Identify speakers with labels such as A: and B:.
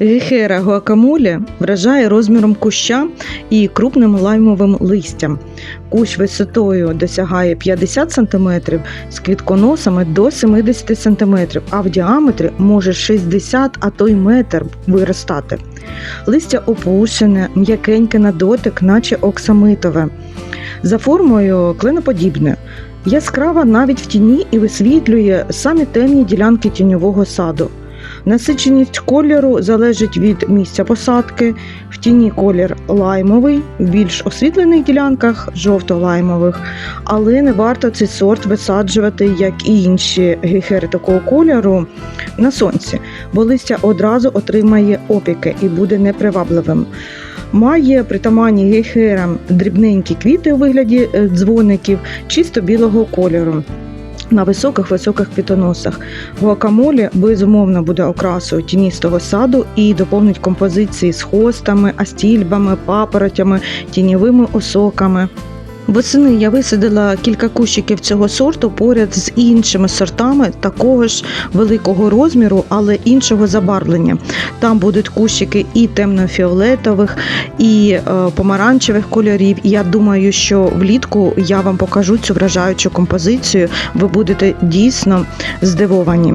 A: Гехера гуакамолі вражає розміром куща і крупним лаймовим листям. Кущ висотою досягає 50 см з квітконосами до 70 см, а в діаметрі може 60, а то й метр виростати. Листя опушене, м'якеньке на дотик, наче оксамитове. За формою клиноподібне. Яскрава навіть в тіні і висвітлює самі темні ділянки тіньового саду. Насиченість кольору залежить від місця посадки. В тіні колір лаймовий, в більш освітлених ділянках жовто-лаймових, але не варто цей сорт висаджувати, як і інші гейхери такого кольору, на сонці, бо листя одразу отримає опіки і буде непривабливим. Має притаманні гейхерам дрібненькі квіти у вигляді е, дзвоників чисто білого кольору. На високих високих квітоносах гуакамолі безумовно буде окрасою тіністого саду і доповнить композиції з хостами, астільбами, папоротями, тіньовими осоками. Восени я висадила кілька кущиків цього сорту поряд з іншими сортами такого ж великого розміру, але іншого забарвлення. Там будуть кущики і темно-фіолетових, і е, помаранчевих кольорів. Я думаю, що влітку я вам покажу цю вражаючу композицію. Ви будете дійсно здивовані.